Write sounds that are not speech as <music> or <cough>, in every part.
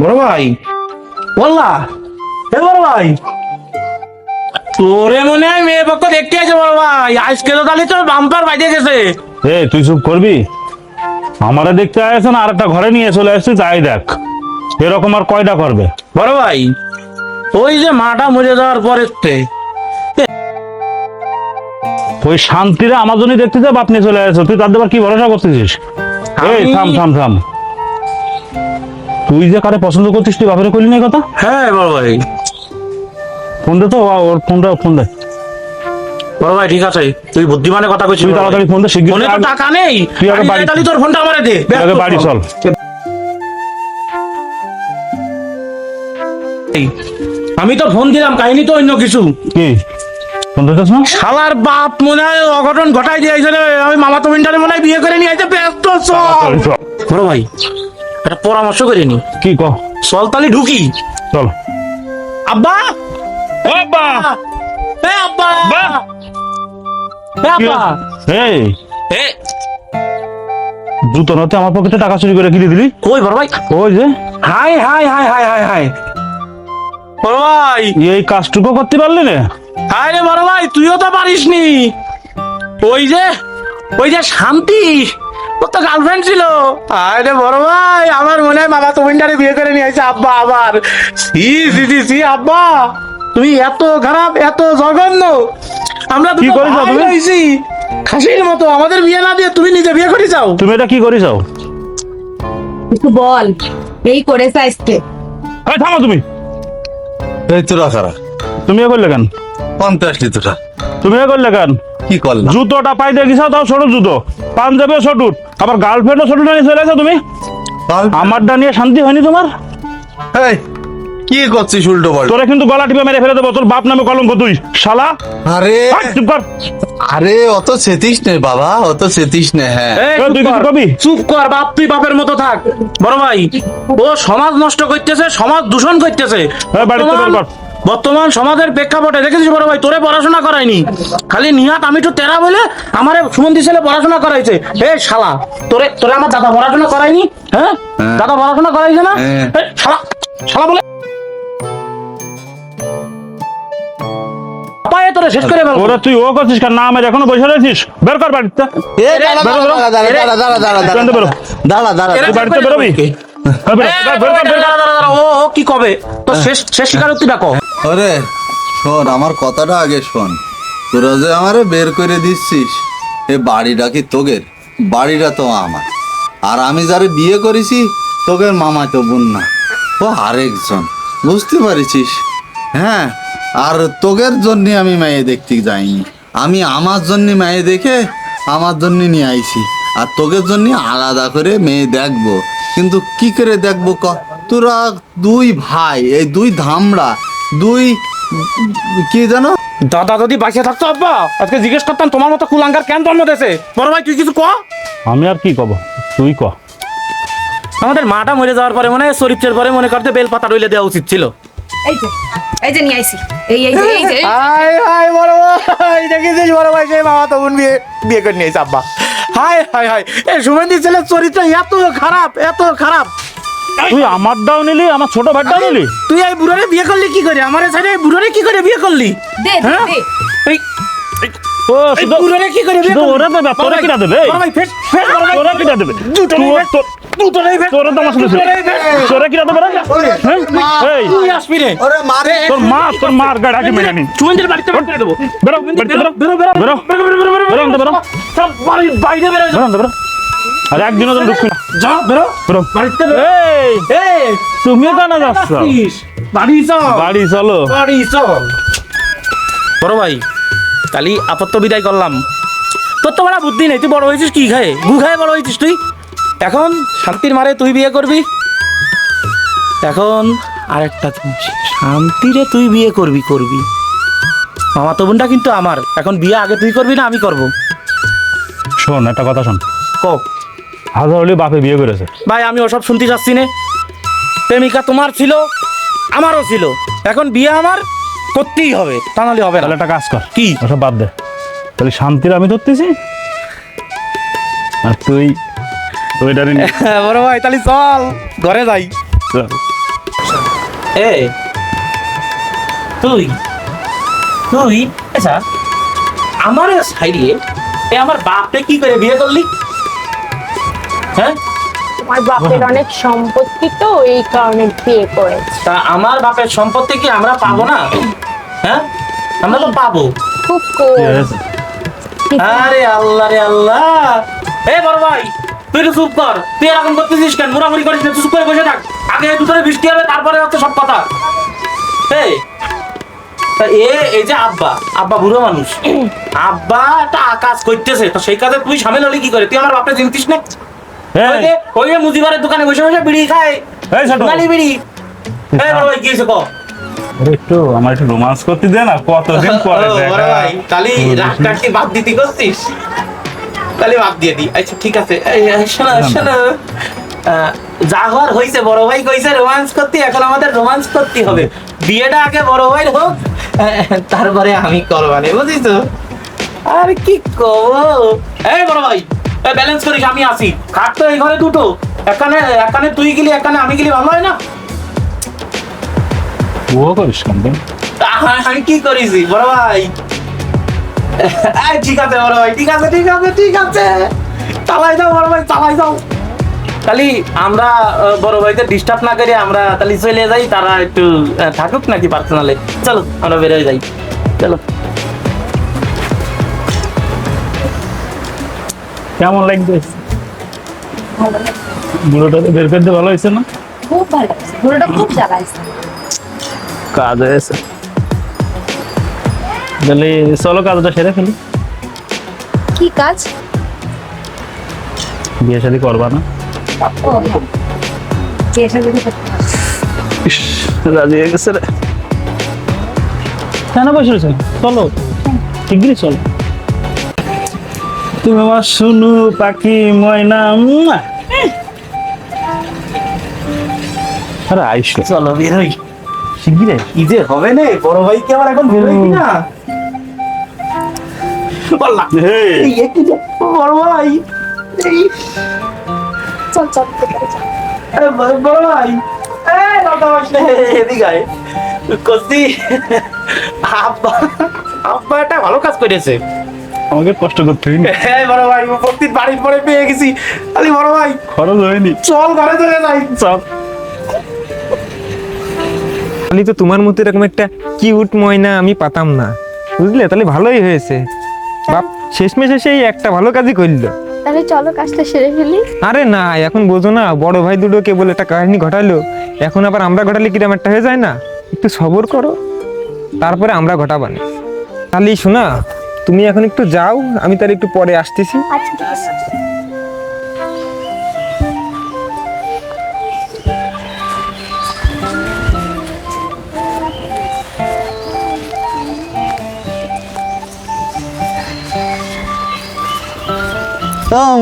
বড় ভাই। বললা এ বড় ভাই। তোরে মনে হয় মেয়ে পক্ষ দেখতে আছে বড় ভাই। আজকে তো তাহলে তোর বাম্পার বাইরে গেছে। এ তুই চুপ করবি? আমারে দেখতে আসছে না আর একটা ঘরে নিয়ে চলে আসছি তাই দেখ। এরকম আর কয়টা করবে? বড় ভাই ওই যে মাটা মরে যাওয়ার পরের তে ওই শান্তিরে আমার জন্য দেখতে যা বাপ নিয়ে চলে আসছো তুই তাদের আবার কি ভরসা করতেছিস? এই থাম থাম থাম। তুই যে কারে পছন্দ করছিস তুই বাপরে করলি না এই কথা? হ্যাঁ বড় ভাই। ফোন দে তো ওর ফোনটা ফোন দে। বড় ভাই ঠিক আছে। তুই বুদ্ধিমানের কথা কইছিস তুই বড় ভাই। তাড়াতাড়ি ফোন দে শিগগির ফোনে তো টাকা নেই। তুই আগে আমি বাড়ি- তাহলে তোর ফোনটা আমারে দে। তুই আগে বাড়ি চল। এই, আমি তো ফোন দিলাম কাহিনী তো অন্য কিছু। কি? ফোন দিতেছ না? শালার বাপ মনে হয় অঘটন ঘটাই দিয়েছে রে। আমি মামা তো মিন্টারে মনে হয় বিয়ে করে নিয়ে আইতে ব্যস্ত চল। তাড়াতাড়ি চল। বড় ভাই একটা পরামর্শ করে নি কি ক চল তালি ঢুকি। চল। আব্বা! বাবা এ আব্বা! বা! এ আব্বা! এই। এ। জুতো নাতে আমার পকেটে টাকা চুরি করে কিনে দিলি? কই বড় ভাই? ওই যে। Hi hi hi hi hi hi. বড় ভাই! এই কাজটুকু করতে পারলি না? হাই রে বড় ভাই তুইও তো পারিস নি ওই যে ওই যে শান্তি। ওর তো গার্লফ্রেন্ড ছিল। হাই রে বড় ভাই আমার মনে হয় মামা বিয়ে করে নিয়ে আসছে আব্বা আবার। সি সি সি সি আব্বা তুমি এত খারাপ এত জঘন্য। আমরা কি ভাই তুমি? খাসির মতো আমাদের বিয়ে না দিয়ে তুমি নিজে বিয়ে করে যাও। তুমি এটা কি করিস একটু বল এই করেছে আজকে। এই থামো তুমি। এই তোরা খারা তুমি এ করলে কেন? পঞ্চাশ লি তুমি করলে কেন? কি করলাম? জুতোটা পাই দিয়ে গেছো তাও ছোট জুতো। পাঞ্জাবিও ছোটুট। আবার গার্লফ্রেন্ডও ছোট নিয়ে চলে আসো তুমি। আমারটা নিয়ে শান্তি হয়নি তোমার? এই, কি করছিস উল্টো পাল্টা? তোরা কিন্তু গলা টিপে মেরে ফেলে দেবো তোর বাপ নামে কলঙ্ক তুই। শালা। আরে চুপ কর। আরে অত সেতিস নে বাবা অত সেতিস নে হ্যাঁ। তুই কিছু কবি? চুপ কর বাপ তুই বাপের মতো থাক। বড় ভাই ও সমাজ নষ্ট করতেছে সমাজ দূষণ করতেছে। এই, বাড়িতে বের কর। বর্তমান সমাজের প্রেক্ষাপটে দেখেছিস বড় ভাই তোরে পড়াশোনা করায়নি খালি নিহাত আমি তো তেরা বলে আমারে সুমন্তি ছেলে পড়াশোনা করাইছে হে শালা তোরে তোরে আমার দাদা পড়াশোনা করায়নি হ্যাঁ হ্যাঁ। দাদা পড়াশোনা করাইছে না হ্যাঁ। শালা শালা বলে পায়ে তোরে শেষ করে ফেলব ওরা তুই ও করছিস কার নাম এখনও বসে রয়েছিস বের কর বাড়িতে এ, দাঁড়া, বেরো, বেরো। দাঁড়া, দাঁড়া, দাঁড়া, দাঁড়া, দাঁড়া, দাঁড়া, এখান থেকে বেরো। দাঁড়া, দাঁড়া, এরা তুই বাড়িতে বেরোবি কে? হ্যাঁ, ও ও কি কবে তো শেষ শেষ স্বীকারোক্তি ডাকো ওরে, শোন, আমার কথাটা আগে শোন। তোরা যে আমারে বের করে দিচ্ছিস, এ বাড়িটা কি তোগের? বাড়িটা তো আমার। আর আমি যারে বিয়ে করেছি, তোগের মামা তো বোন না ও আরেকজন, বুঝতে পারিছিস? হ্যাঁ আর তোগের জন্যে আমি মেয়ে দেখতে যাইনি। আমি আমার জন্যে মেয়ে দেখে আমার জন্যে নিয়ে আইছি। আর তোগের জন্য আলাদা করে মেয়ে দেখব। কিন্তু কি করে দেখব ক? তোরা দুই ভাই, এই দুই ধামড়া দুই কি জানো? দাদা যদি বাঁচিয়ে থাকতো আব্বা আজকে জিজ্ঞেস করতাম তোমার মতো কুলাঙ্গার কেন জন্ম দেশে বড় ভাই তুই কিছু ক? আমি আর কি কব? তুই ক? আমাদের মাটা মরে যাওয়ার পরে মনে হয় চরিত্রের পরে মনে করতে বেল পাতা রইলে দেওয়া উচিত ছিল। এই যে এই যে নিয়ে আইছি। এই এই এই যে হাই হাই বড় ভাই দেখেছিস বড় ভাই সেই মামা তখন বিয়ে বিয়ে করে নিয়েছে আব্বা। হাই হাই হাই এই সুমেন্দি ছেলের চরিত্র এত খারাপ এত খারাপ। তুই আমার আমারটাও নিলি আমার ছোট ভাইটাও নিলি তুই এই বুড়োরে বিয়ে করলি কি করে আমার ছেলে এই বুড়োরে কি করে বিয়ে করলি দে দে হ্যাঁ? ও শুধু বুড়োরে কি করে বিয়ে করলি? ওরা তোরা ভাই, কিনা দেবে? ভাই, ফেস, ফেস। তোরা কিনা দেবে ফেস, তোর- দুটোরেই ফেস। তোরা তো আমার সাথে। তোরা কিনা দেবে? হ্যাঁ? এই তুই আসবি রে ওরে মারে তোর মা তোর মার গাড়ি আগে মেরে নি সুমেন্দির বাড়িতে বের বেরো বেরো বেরো বেরো বেরো বেরো বেরো বেরো বেরো বেরো বেরো সব বাড়ির বাইরে বেরো বেরো আনতে বেরো আরে একদিনও তো ঢুকবি না। যা বেরো। বেরো। বাড়িতে বেরো। এই এই তুমি কেন যাচ্ছ? বাড়ি চল। বাড়ি চলো। বাড়ি চল। বড় ভাই কালি আপত্ত বিদায় করলাম। তোর তো বড় বুদ্ধি নেই তুই বড় হয়েছিস কি খায় গু খায় বড় হয়েছিস তুই? এখন শান্তির মারে তুই বিয়ে করবি? এখন আরেকটা জিনিস শান্তিরে তুই বিয়ে করবি করবি। মামা তো বোনটা কিন্তু আমার। এখন বিয়ে আগে তুই করবি না আমি করব। শোন একটা কথা শোন। কো হাজার হলে বাপে বিয়ে করেছে। ভাই আমি ওসব শুনতে চাচ্ছি না। প্রেমিকা তোমার ছিল আমারও ছিল। এখন বিয়ে আমার করতেই হবে তা নাহলে হবে না। তাহলে একটা কাজ কর। কি? ওসব বাদ দে। তাহলে শান্তির আমি ধরতেছি। আর তুই ওইটারে <laughs> বড় ভাই তাহলে চল ঘরে যাই। চল। এ তুই তুই আচ্ছা আমার সাইডে এ আমার বাপরে কি করে বিয়ে করলি? হ্যাঁ? তোমার বাপের অনেক সম্পত্তি তো এই কারণে বিয়ে করেছে। তা আমার বাপের সম্পত্তি কি আমরা পাবো না? হ্যাঁ? আমরা তো পাবো। খুব আরে আল্লাহ রে আল্লাহ। এ বড় ভাই তুই তো চুপ কর। তুই এরকম করতেছিস কেন? মোড়ামুড়ি করিস না চুপ করে বসে থাক। আগে দুটোরে বৃষ্টি হবে তারপরে হচ্ছে সব কথা। এই তা এ এই যে আব্বা আব্বা বুড়ো মানুষ। <clears throat> আব্বা একটা কাজ করতেছে তো সেই কাজে তুই সামিল হলি কি করে? তুই আমার বাপরে চিনতিস না? ওই যে মুজিবারের দোকানে বসে বসে বিড়ি খায়। এই ছোট। গালি বিড়ি। এই বড় ভাই কি হয়েছে একটু আমার একটু রোমান্স করতে দে না কতদিন <laughs> পরে দেখা। ভাই, তাহলে রাগ কাটতে বাদ দিতে করছিস? তাহলে বাদ দিয়ে দি। আচ্ছা ঠিক আছে। এই, এই, শোনো শোনো। যা হওয়ার হয়েছে বড় ভাই কইছে রোমান্স করতে এখন আমাদের রোমান্স করতে হবে। বিয়েটা আগে বড় ভাই হোক তারপরে আমি করবানে বুঝিস আর কি কব? এই বড় ভাই ব্যালেন্স করিস আমি আসি। খাট তো এই ঘরে দুটো। এখানে এখানে তুই গেলি এখানে আমি গেলি ভালো হয় না? ও করিস কেন আমি কি করেছি বড় ভাই? ঠিক আছে বড় ভাই ঠিক আছে ঠিক আছে ঠিক আছে। চালাই যাও বড় ভাই চালাই যাও তাহলে আমরা বড় ভাইদের ডিস্টার্ব না করে আমরা তাহলে চলে যাই তারা একটু থাকুক নাকি পার্সোনালে চলো আমরা বেরোয় যাই। চলো। কেমন লাগবে বুড়োটা বের করতে ভালো হয়েছে না? খুব ভালো লাগছে। ঘোড়াটা খুব জ্বালাইছে। কাজ হয়েছে। তাহলে চলো কাজটা সেরে ফেলি। কি কাজ? বিয়ে শাদি করবা না? হ্যাঁ বিয়ে শাদী রাজি হয়ে গেছে রে। কেন বসে চলো। শিগগিরই চলো। তুমি আমার শুনু পাখি ময়না আরে আইসো চলো বেরোই। কি যে হবে না? বড় ভাই কি আবার এখন বেরোই না এই একটু বড় ভাই। চল চল বড় ভাই। আব্বা আব্বা একটা ভালো কাজ করেছে। আমাকে কষ্ট করতে হয়নি। এই বড় ভাই উপস্থিত বাড়ির পরে পেয়ে গেছি। আলি বড় ভাই খরচ হয়নি। চল ঘরে চলে যাই। চাপ আমি তো তোমার মতো এরকম একটা কিউট ময়না আমি পাতাম না। বুঝলে? তাহলে ভালোই হয়েছে। বাপ শেষমেশ সেই একটা ভালো কাজই করল। তাহলে চলো কাজটা সেরে ফেলি। আরে না এখন বোঝো না বড় ভাই দুটো কেবল একটা কাহিনী ঘটালো। এখন আবার আমরা ঘটালে কিরম একটা হয়ে যায় না? একটু সবর করো। তারপরে আমরা ঘটাবানি তাহলে শোনা? তুমি এখন একটু যাও আমি তাহলে একটু পরে আসতেছি। আচ্ছা ঠিক আছে।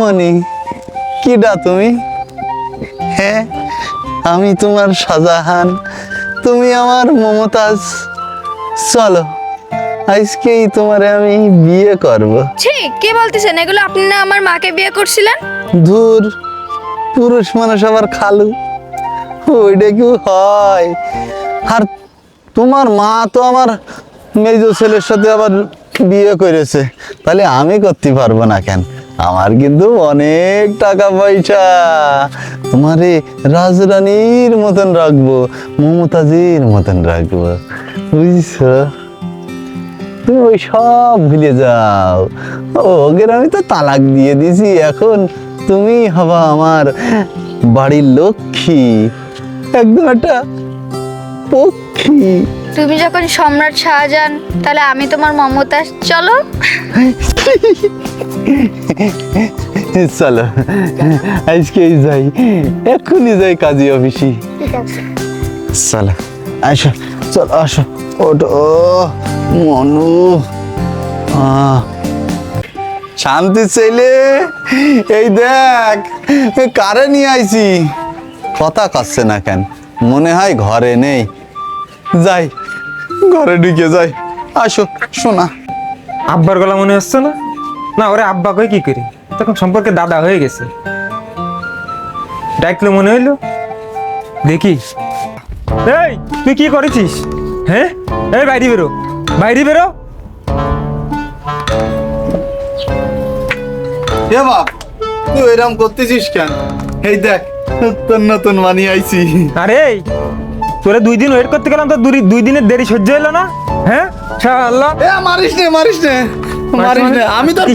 মনি কিডা তুমি? হ্যাঁ আমি তোমার শাহজাহান তুমি আমার মমতাজ। চলো। আজকেই তোমারে আমি বিয়ে করব। ছি কি বলতেছেন? এগুলো আপনি না আমার মাকে বিয়ে করছিলেন? ধুর পুরুষ মানুষ আবার খালু। ওইটা কি হয়? আর তোমার মা তো আমার মেজ ছেলের সাথে আবার বিয়ে করেছে। তাহলে আমি করতে পারব না কেন? আমার কিন্তু অনেক টাকা পয়সা। তোমারে রাজরানীর মতন রাখব মমতাজির মতন রাখব। বুঝছ? তুমি ওই সব ভুলে যাও। ওগের আমি তো তালাক দিয়ে দিছি এখন তুমি হবা আমার বাড়ির লক্ষ্মী একদম একটা পক্ষী। তুমি যখন সম্রাট শাহজাহান তাহলে আমি তোমার মমতা চলো। চলো আজকেই যাই এক্ষুনি যাই কাজী অফিসে। চলো আসো চলো আসো। ওটো মনু। শান্তি ছেলে, এই দেখ কারে নিয়ে আইছি? কথা কাচ্ছে না কেন? মনে হয় ঘরে নেই। যাই, ঘরে ঢুকে যাই। আসো, শোনা। আব্বার গলা মনে হচ্ছে না? না, ওরে আব্বা কই কি করি? তখন সম্পর্কে দাদা হয়ে গেছে। ডাকলে মনে হইল, দেখি। এই, তুই কি করেছিস? হ্যাঁ এই বাইরে বেরো। বাইরে বেরো। এ বাপ তুই এরম করতেছিস কেন? এই দেখ নতুন নতুন মানিয়ে আইছি। আরে তোরে দুই দিন ওয়েট করতে গেলাম তো দুই দুই দিনের দেরি সহ্য হলো না। হ্যাঁ আল্লাহ এ মারিস নে মারিস নে। আমি তোর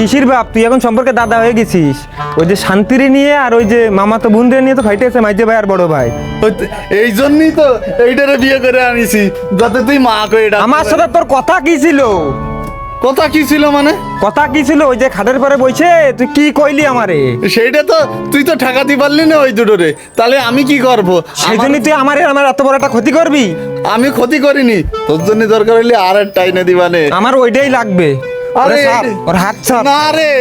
কিসির বাপ? তুই এখন সম্পর্কে দাদা হয়ে গেছিস। ওই যে শান্তিরে নিয়ে আর ওই যে মামা তো বোনদের নিয়ে তো মাইজে ভাই আর বড় ভাই। এই জন্যই তো এইটারে বিয়ে করে আনিছি যাতে তুই মা আমার সাথে তোর কথা কি ছিল? কথা কি ছিল মানে? কথা কি ছিল? ওই যে খাটের পরে বইছে তুই কি কইলি আমারে? সেইটা তো তুই তো ঠেকাতে পারলি না ওই দুটো রে তাহলে আমি কি করব? সেই জন্যই তুই আমারে আমার এত বড় একটা ক্ষতি করবি? আমি ক্ষতি করিনি। তোর জন্য দরকার হইলে আর একটা এনে দিবানে। আমার ওইটাই লাগবে। আরে ওর হাত ছাড় না রে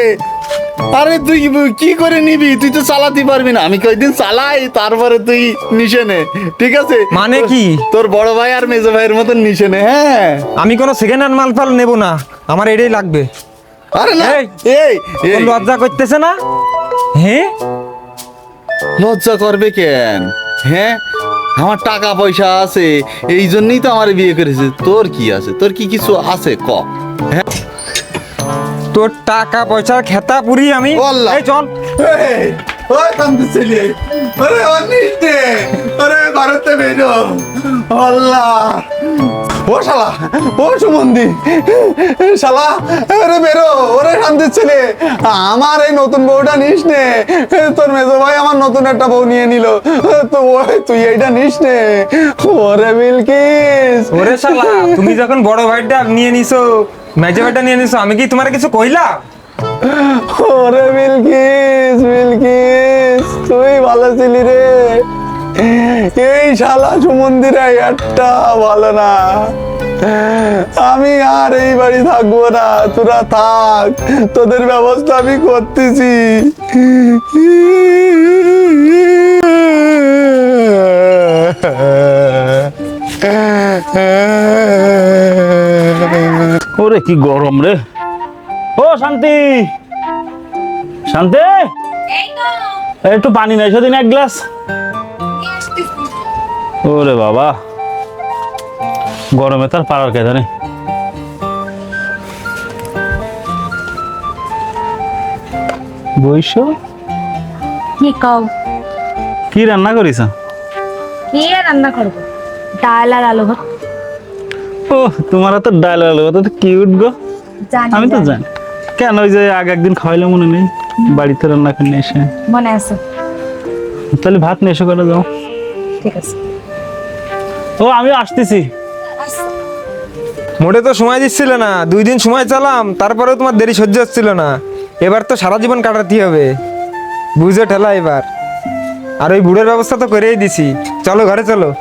আরে তুই কি করে নিবি? তুই তো চালাতে পারবি না। আমি কয়েকদিন চালাই তারপরে তুই নিশে নে। ঠিক আছে? মানে কি? তোর বড় ভাই আর মেজো ভাইয়ের মতন নিশে নে হ্যাঁ। আমি কোনো সেকেন্ড হ্যান্ড মাল ফাল নেব না। আমার এটাই লাগবে। আরে না এই, এই লজ্জা করতেছে না? হ্যাঁ লজ্জা করবে কেন? হ্যাঁ আমার টাকা পয়সা আছে এই জন্যই তো আমার বিয়ে করেছে। তোর কি আছে? তোর কি কিছু আছে? ক? হ্যাঁ তোর টাকা পয়সার খেতা পুরি আমি। এই চল। এই, ওই কান্দে ছেলে আরে আরে ভারতে বেরো। আল্লাহ ও শালা ও সুমন্দি। শালা আরে বেরো ওরে শান্তির ছেলে আমার এই নতুন বউটা নিস নে। তোর মেজো ভাই আমার নতুন একটা বউ নিয়ে নিল। তো ওই তুই এইটা নিস নে। ওরে বিলকিস। ওরে শালা তুমি যখন বড় ভাইটা নিয়ে নিছো মেজে ভাইটা নিয়ে নিছো আমি কি তোমার কিছু কইলা? ওরে বিলকিস বিলকিস তুই ভালো ছিলি রে। এই শালা সুমন্দিরা একটা ভালো না। আমি আর এই বাড়ি থাকব না তোরা থাক তোদের ব্যবস্থা আমি করতেছি। ওরে কি গরম রে। ও শান্তি। শান্তি? একটু পানি নেই সেদিন এক গ্লাস। ওরে বাবা। গরমে তার পাড়ার কে বৈশ? কি কও কি রান্না করিস? কি রান্না করব? ডাল আর আলু ভাত। ও তোমার তো ডাল আলু তো কিউট গো। জানি আমি তো জানি। কেন ওই যে আগে একদিন খাওয়াইলে মনে নেই? বাড়িতে রান্না করে নিয়ে এসে। মনে আছে। তাহলে ভাত নিয়ে এসে করে দাও ঠিক আছে। ও আমি আসতেছি। মোটে তো সময় দিচ্ছিল না, দুই দিন সময় চালাম, তারপরেও তোমার দেরি সহ্য হচ্ছিল না। এবার তো সারা জীবন কাটাতে হবে। বুঝে ঠেলা এবার। আর ওই বুড়ের ব্যবস্থা তো করেই দিছি। চলো, ঘরে চলো।